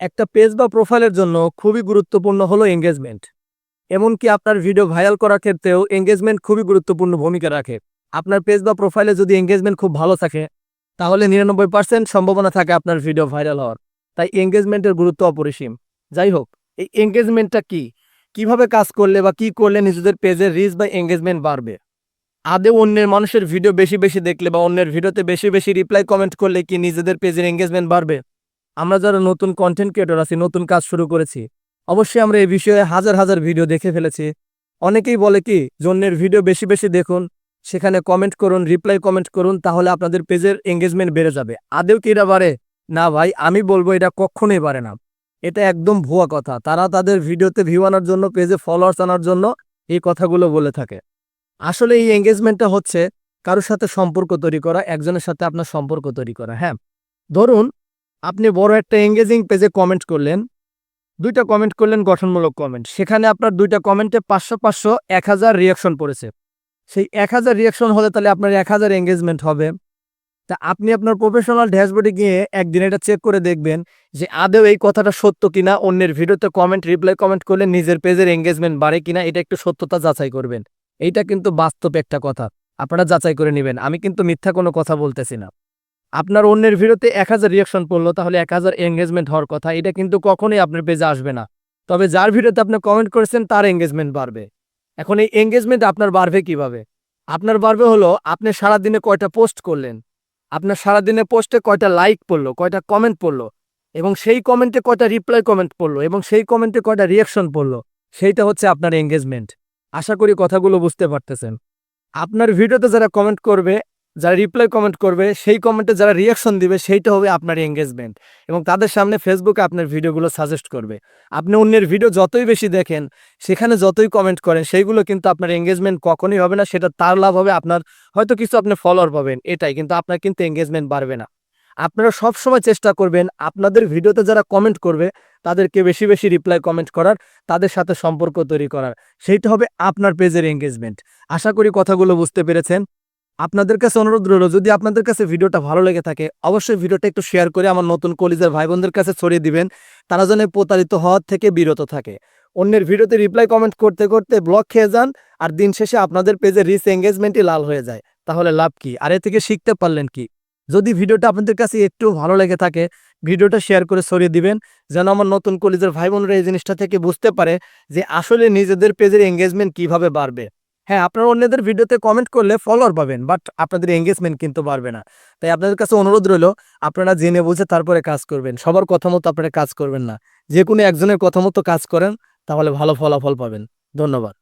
একটা পেজ বা প্রোফাইলের জন্য খুবই গুরুত্বপূর্ণ হলো এঙ্গেজমেন্ট এমনকি আপনার ভিডিও ভাইরাল করার ক্ষেত্রেও এঙ্গেজমেন্ট খুবই গুরুত্বপূর্ণ ভূমিকা রাখে। আপনার পেজ বা প্রোফাইলে যদি এঙ্গেজমেন্ট খুব ভালো থাকে, তাহলে নিরানব্বই পার্সেন্ট সম্ভাবনা থাকে আপনার ভিডিও ভাইরাল হওয়ার। তাই এঙ্গেজমেন্টের গুরুত্ব অপরিসীম। যাই হোক, এই এঙ্গেজমেন্টটা কি? কীভাবে কাজ করলে বা কি করলে নিজেদের পেজের রিচ বা এঙ্গেজমেন্ট বাড়বে? আদে অন্যের মানুষের ভিডিও বেশি বেশি দেখলে বা অন্যের ভিডিওতে বেশি বেশি রিপ্লাই কমেন্ট করলে কি নিজেদের পেজের এঙ্গেজমেন্ট বাড়বে? আমরা যারা নতুন কন্টেন্ট ক্রিয়েটর আছি, নতুন কাজ শুরু করেছি, অবশ্যই আমরা এই বিষয়ে হাজার হাজার ভিডিও দেখে ফেলেছি। অনেকেই বলে কি, জন্যের ভিডিও বেশি বেশি দেখুন, সেখানে কমেন্ট করুন রিপ্লাই কমেন্ট করুন, তাহলে আপনাদের পেজের এঙ্গেজমেন্ট বেড়ে যাবে। আদেও কি এটা বাড়ে? না ভাই, আমি বলব এটা কখনোই বাড়ে না। এটা একদম ভুয়া কথা। তারা তাদের ভিডিওতে ভিউ আনার জন্য, পেজে ফলোয়ার্স আনার জন্য এই কথাগুলো বলে থাকে। আসলে এই এঙ্গেজমেন্টটা হচ্ছে কারোর সাথে সম্পর্ক তৈরি করা, একজনের সাথে আপনার সম্পর্ক তৈরি করা হ্যাঁ? ধরুন আপনি বড় একটা এঙ্গেজিং পেজে কমেন্ট করলেন। দুইটা কমেন্ট করলেন, গঠনমূলক কমেন্ট সেখানে আপনার দুইটা কমেন্টে পাঁচশো পাঁচশো এক হাজার রিয়াকশন পড়েছে। সেই এক হাজার রিয়াকশন হলে তাহলে আপনার এক হাজার এঙ্গেজমেন্ট হবে। তা আপনি আপনার প্রফেশনাল ড্যাশবোর্ডে গিয়ে একদিন এটা চেক করে দেখবেন যে আদেও এই কথাটা সত্য কিনা, অন্যের ভিডিওতে কমেন্ট রিপ্লাই কমেন্ট করলে নিজের পেজের এঙ্গেজমেন্ট বাড়ে কিনা, এটা একটু সত্যতা যাচাই করবেন। এইটা কিন্তু বাস্তব একটা কথা। আপনারা যাচাই করে নেবেন। আমি কিন্তু মিথ্যা কোনো কথা বলতেছি না। আপনার অন্যের ভিডিওতে এক হাজার রিয়াকশন পড়ল, তাহলে এক হাজার এঙ্গেজমেন্ট হওয়ার কথা। এটা কিন্তু কখনোই আপনার পেজে আসবে না। তবে যার ভিডিওতে আপনি কমেন্ট করেছেন, তার এঙ্গেজমেন্ট বাড়বে। এখন এই এঙ্গেজমেন্ট আপনার বাড়বে কীভাবে? আপনার বাড়বে হলো, আপনি সারাদিনে কয়টা পোস্ট করলেন? আপনার সারাদিনে পোস্টে কয়টা লাইক পড়ল, কয়টা কমেন্ট পড়ল? এবং সেই কমেন্টে কয়টা রিপ্লাই কমেন্ট পড়ল? এবং সেই কমেন্টে কয়টা রিয়াকশন পড়ল? সেইটা হচ্ছে আপনার এঙ্গেজমেন্ট আশা করি কথাগুলো বুঝতে পারতেছেন। আপনার ভিডিওতে যারা কমেন্ট করবে যারা রিপ্লাই কমেন্ট করবে, সেই কমেন্টে যারা রিয়াকশন দিবে, সেইটা হবে আপনার এঙ্গেজমেন্ট এবং তাদের সামনে ফেসবুকে আপনার ভিডিওগুলো সাজেস্ট করবে। আপনি অন্যের ভিডিও যতই বেশি দেখেন, সেখানে যতই কমেন্ট করেন, সেইগুলো কিন্তু আপনার এঙ্গেজমেন্ট কখনোই হবে না, সেটা তার লাভ হবে, আপনার হয়তো কিছু আপনি ফলোয়ার পাবেন, এটাই। কিন্তু আপনার কিন্তু এঙ্গেজমেন্ট বাড়বে না। আপনারা সব সময় চেষ্টা করবেন, আপনাদের ভিডিওতে যারা কমেন্ট করবে, তাদেরকে বেশি বেশি রিপ্লাই কমেন্ট করার, তাদের সাথে সম্পর্ক তৈরি করার। সেইটা হবে আপনার পেজের এঙ্গেজমেন্ট আশা করি কথাগুলো বুঝতে পেরেছেন। আপনাদের কাছে অনুরোধ রইল, যদি আপনাদের কাছে ভিডিওটা ভালো লেগে থাকে, অবশ্যই ভিডিওটা একটু শেয়ার করে আমার নতুন কলিজার ভাই বোনদের কাছে ছড়িয়ে দিবেন। তারা যেন প্রতারিত হওয়ার থেকে বিরত থাকে। অন্যের ভিডিওতে রিপ্লাই কমেন্ট করতে করতে ব্লক খেয়ে যান, আর দিন শেষে আপনাদের পেজের রিচ এঙ্গেজমেন্টই লাল হয়ে যায়। তাহলে লাভ কি? আর এ থেকে শিখতে পারলেন কি? যদি ভিডিওটা আপনাদের কাছে একটু ভালো লেগে থাকে, ভিডিওটা শেয়ার করে ছড়িয়ে দিবেন, যেন আমার নতুন কলিজের ভাই বোনরা এই জিনিসটা থেকে বুঝতে পারে যে আসলে নিজেদের পেজের এঙ্গেজমেন্ট কীভাবে বাড়বে। হ্যাঁ আপনারা অন্যদের ভিডিওতে কমেন্ট করলে ফলোয়ার পাবেন বাট আপনাদের এঙ্গেজমেন্ট কিন্তু বাড়বে না। তাই আপনাদের কাছে অনুরোধ রইল, আপনারা জেনে বুঝে তারপরে কাজ করবেন। সবার কথা মতো আপনারা কাজ করবেন না। যে কোনো একজনের কথা মতো কাজ করেন, তাহলে ভালো ফলাফল পাবেন। ধন্যবাদ।